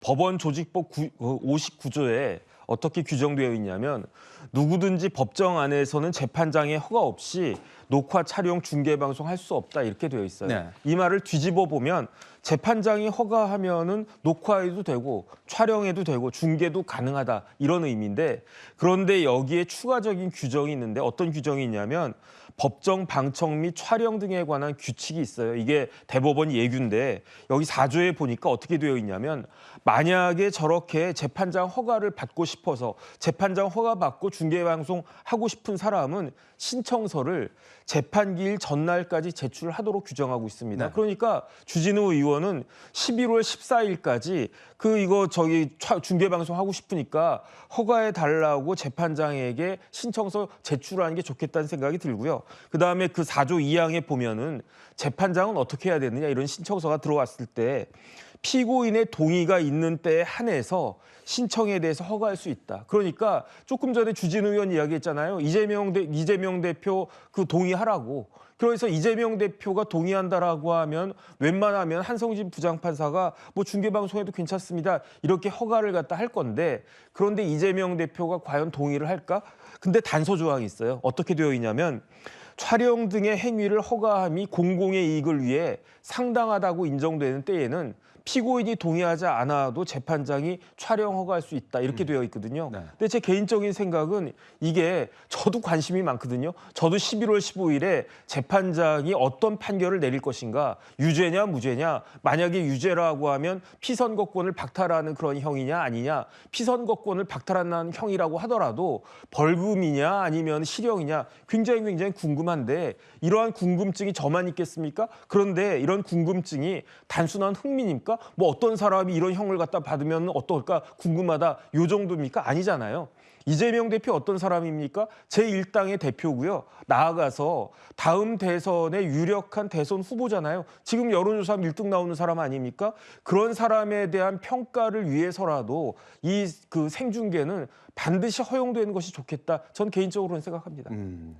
법원 조직법 구- 어, 59조에 어떻게 규정되어 있냐면 누구든지 법정 안에서는 재판장의 허가 없이 녹화, 촬영, 중계 방송 할 수 없다 이렇게 되어 있어요. 네. 이 말을 뒤집어 보면 재판장이 허가하면은 녹화해도 되고 촬영해도 되고 중계도 가능하다 이런 의미인데 그런데 여기에 추가적인 규정이 있는데 어떤 규정이 있냐면 법정 방청 및 촬영 등에 관한 규칙이 있어요. 이게 대법원 예규인데 여기 4조에 보니까 어떻게 되어 있냐면 만약에 저렇게 재판장 허가를 받고 싶어서 재판장 허가 받고 중계 방송 하고 싶은 사람은 신청서를 재판기일 전날까지 제출하도록 규정하고 있습니다. 네. 그러니까 주진우 의원은 11월 14일까지 그 이거 저기 차- 중계 방송 하고 싶으니까 허가해 달라고 재판장에게 신청서 제출하는 게 좋겠다는 생각이 들고요. 그다음에 그 4조 2항에 보면은 재판장은 어떻게 해야 되느냐 이런 신청서가 들어왔을 때 피고인의 동의가 있는 때에 한해서 신청에 대해서 허가할 수 있다. 그러니까 조금 전에 주진우 의원 이야기했잖아요. 이재명 대, 이재명 대표 그 동의하라고. 그래서 이재명 대표가 동의한다라고 하면 웬만하면 한성진 부장판사가 뭐 중계 방송해도 괜찮습니다. 이렇게 허가를 갖다 할 건데 그런데 이재명 대표가 과연 동의를 할까? 근데 단서 조항이 있어요. 어떻게 되어 있냐면 촬영 등의 행위를 허가함이 공공의 이익을 위해 상당하다고 인정되는 때에는 피고인이 동의하지 않아도 재판장이 촬영 허가할 수 있다 이렇게 되어 있거든요. 네. 근데 제 개인적인 생각은 이게 저도 관심이 많거든요. 저도 11월 15일에 재판장이 어떤 판결을 내릴 것인가, 유죄냐 무죄냐, 만약에 유죄라고 하면 피선거권을 박탈하는 그런 형이냐 아니냐, 피선거권을 박탈하는 형이라고 하더라도 벌금이냐 아니면 실형이냐 굉장히 굉장히 궁금한데 이러한 궁금증이 저만 있겠습니까? 그런데 이런 궁금증이 단순한 흥미 입니까? 뭐 어떤 사람이 이런 형을 갖다 받으면 어떨까 궁금하다 요 정도입니까? 아니잖아요. 이재명 대표 어떤 사람입니까? 제1당의 대표고요. 나아가서 다음 대선의 유력한 대선 후보잖아요. 지금 여론조사 1등 나오는 사람 아닙니까? 그런 사람에 대한 평가를 위해서라도 이 그 생중계는 반드시 허용되는 것이 좋겠다. 전 개인적으로는 생각합니다. 음,